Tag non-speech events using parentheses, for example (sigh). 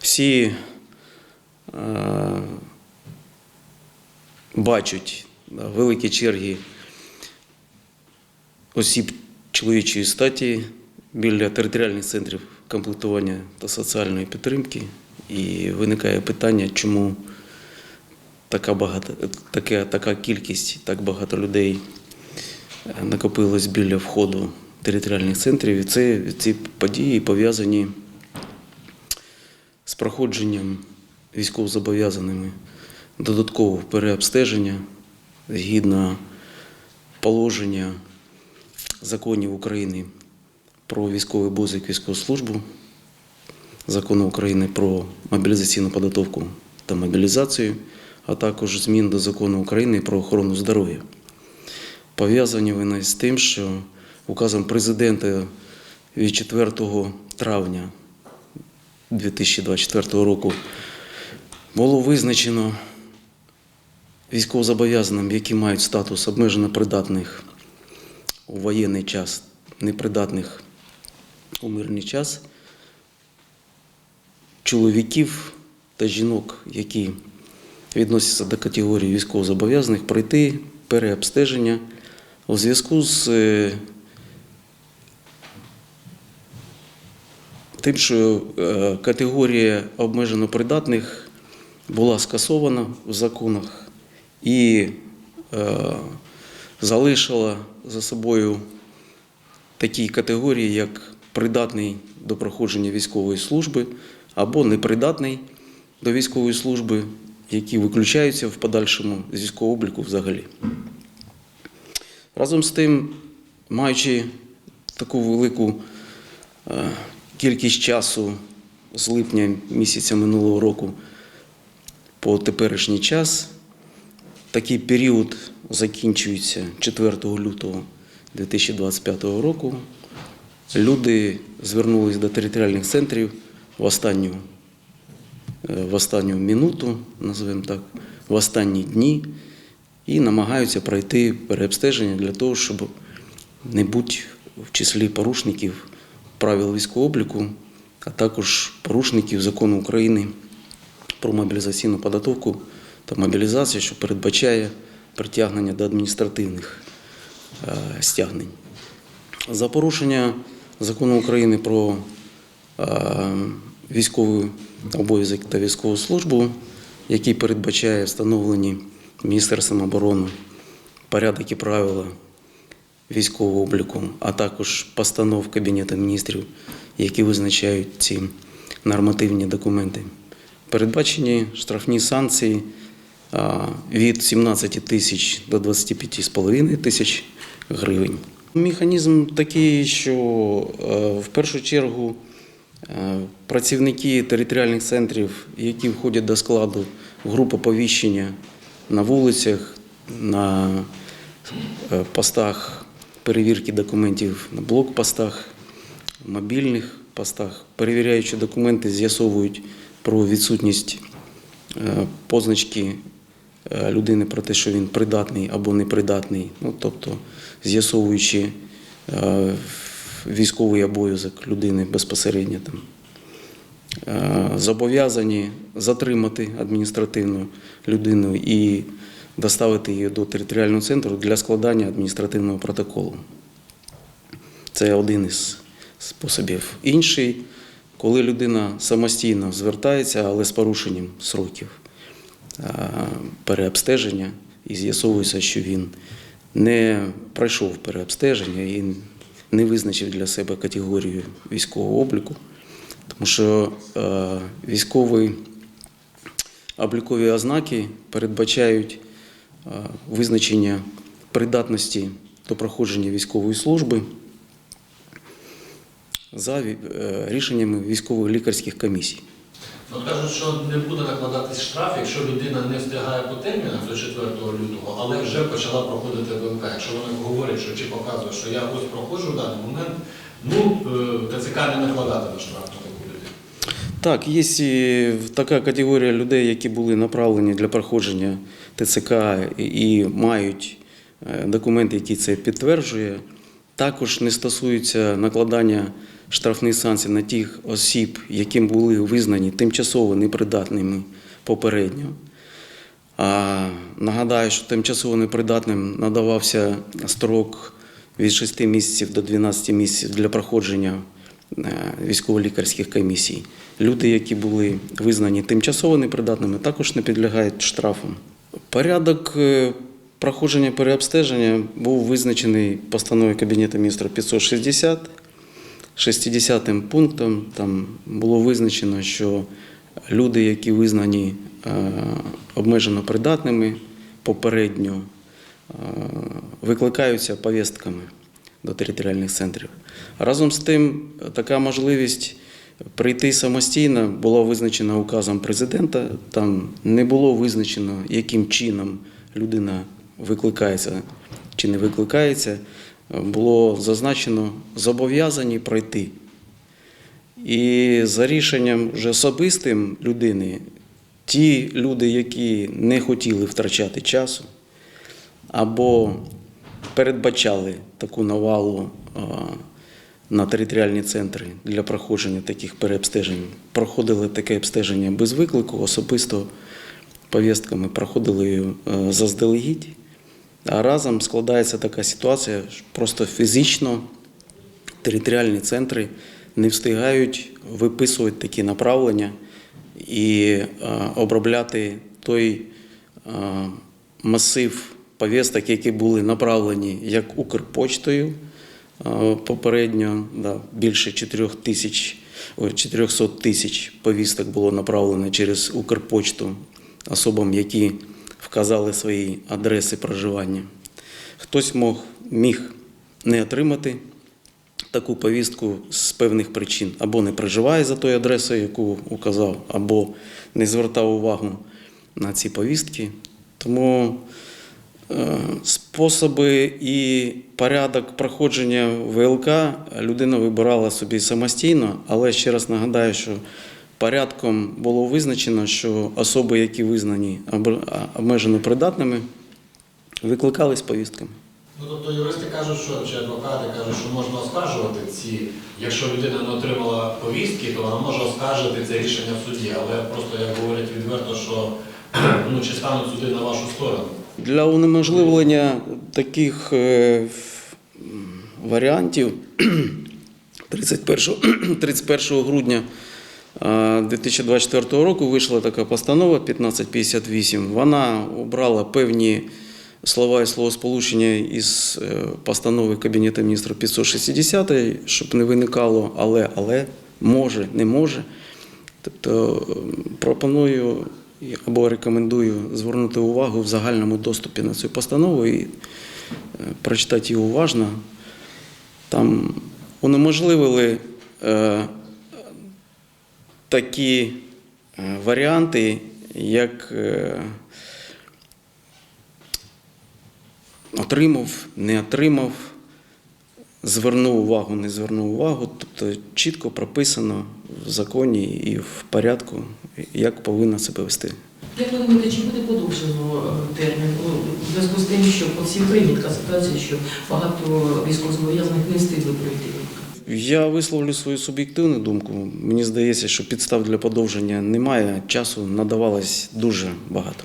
Всі е, бачать да, великі черги осіб чоловічої статі біля територіальних центрів комплектування та соціальної підтримки. І виникає питання, чому така, багато, така, така кількість, так багато людей е, накопилось біля входу територіальних центрів. І це ці події пов'язані проходженням військовозобов'язаними додаткового переобстеження згідно положення законів України про військовий обов'язок військову службу, закону України про мобілізаційну підготовку та мобілізацію, а також змін до закону України про охорону здоров'я. Пов'язані вони з тим, що указом президента від 4 травня 2024 року було визначено військовозобов'язаним, які мають статус обмежено придатних у воєнний час, непридатних у мирний час, чоловіків та жінок, які відносяться до категорії військовозобов'язаних, пройти переобстеження у зв'язку з тим, що е, категорія обмежено придатних була скасована в законах і е, залишила за собою такі категорії, як придатний до проходження військової служби або непридатний до військової служби, які виключаються в подальшому з військового обліку взагалі. Разом з тим, маючи таку велику е, кількість часу з липня місяця минулого року по теперішній час, такий період закінчується 4 лютого 2025 року. Люди звернулись до територіальних центрів в останню, е, в останню минуту, називаємо так, в останні дні і намагаються пройти переобстеження для того, щоб не бути в числі порушників правил військового обліку, а також порушників закону України про мобілізаційну підготовку та мобілізацію, що передбачає притягнення до адміністративних е, стягнень. За порушення закону України про е, військовий обов'язок та військову службу, який передбачає встановлені Міністерством оборони порядок і правила військового обліку, а також постанов Кабінету міністрів, які визначають ці нормативні документи. Передбачені штрафні санкції від 17 тисяч до 25,5 тисяч гривень. Механізм такий, що е, в першу чергу е, працівники територіальних центрів, які входять до складу груп оповіщення на вулицях, на е, постах перевірки документів на блокпостах, мобільних постах, перевіряючи документи, з'ясовують про відсутність е, позначки е, людини про те, що він придатний або непридатний, ну, тобто з'ясовуючи е, військовий обов'язок людини безпосередньо там. Зобов'язані затримати адміністративну людину і доставити її до територіального центру для складання адміністративного протоколу. Це один із способів. Інший, коли людина самостійно звертається, але з порушенням сроків переобстеження, і з'ясовується, що він не пройшов переобстеження і не визначив для себе категорію військового обліку, тому що військові облікові ознаки передбачають визначення придатності до проходження військової служби за е, рішеннями військових лікарських комісій. Ну кажуть, що не буде накладатись штраф, якщо людина не встигає по термінах до 4 лютого, але вже почала проходити ВЛК. Якщо вони говорять, що чи показує, що я ось проходжу в даний момент, ну е, ТЦК не накладатиме штраф. Так, є така категорія людей, які були направлені для проходження ТЦК і мають е, документи, які це підтверджує. Також не стосується накладання штрафних санкцій на тих осіб, яким були визнані тимчасово непридатними попередньо. А нагадаю, що тимчасово непридатним надавався строк від 6 місяців до 12 місяців для проходження військово-лікарських комісій. Люди, які були визнані тимчасово непридатними, також не підлягають штрафам. Порядок е, проходження переобстеження був визначений постановою Кабінету міністрів 560. 60 пунктом там було визначено, що люди, які визнані е, обмежено придатними попередньо, е, викликаються повістками до територіальних центрів. Разом з тим, така можливість прийти самостійно була визначена указом президента. Там не було визначено, яким чином людина викликається чи не викликається. Було зазначено зобов'язані пройти. І за рішенням вже особистим людини, ті люди, які не хотіли втрачати часу, або передбачали таку навалу на територіальні центри для проходження таких переобстежень, проходили таке обстеження без виклику, особисто повістками проходили е, заздалегідь. А разом складається така ситуація, що просто фізично територіальні центри не встигають виписувати такі направлення і е, обробляти той е, масив повісток, які були направлені як Укрпочтою е, попередньо, да, більше 4 тисяч, 400 тисяч повісток було направлено через Укрпочту особам, які вказали свої адреси проживання. Хтось мог, міг не отримати таку повістку з певних причин, або не проживає за тою адресою, яку указав, або не звертав увагу на ці повістки. Тому способи і порядок проходження ВЛК людина вибирала собі самостійно, але ще раз нагадаю, що порядком було визначено, що особи, які визнані обмежено придатними, викликались повістками. Ну, тобто юристи кажуть, що чи адвокати кажуть, що можна оскаржувати ці, якщо людина не отримала повістки, то вона може оскаржити це рішення в суді. Але просто як говорять відверто, що (clears throat) ну чи стануть суди на вашу сторону. Для унеможливлення таких е, варіантів (clears throat) 31, 31 (clears throat) грудня е, 2024 року вийшла така постанова 1558. Вона обрала певні слова і словосполучення із е, постанови Кабінету міністрів 560, щоб не виникало але, але, може, не може. Тобто пропоную або рекомендую звернути увагу в загальному доступі на цю постанову і е, прочитати її уважно. Там унеможливили е, такі е, варіанти, як е, отримав, не отримав, звернув увагу, не звернув увагу. Тобто чітко прописано в законі і в порядку, як повинна себе вести. Як ви думаєте, чи буде подовжено е, термін у зв'язку з тим, що по всій Україні така ситуація, що багато військовозобов'язаних не встигли пройти? Я висловлю свою суб'єктивну думку. Мені здається, що підстав для подовження немає, часу надавалось дуже багато.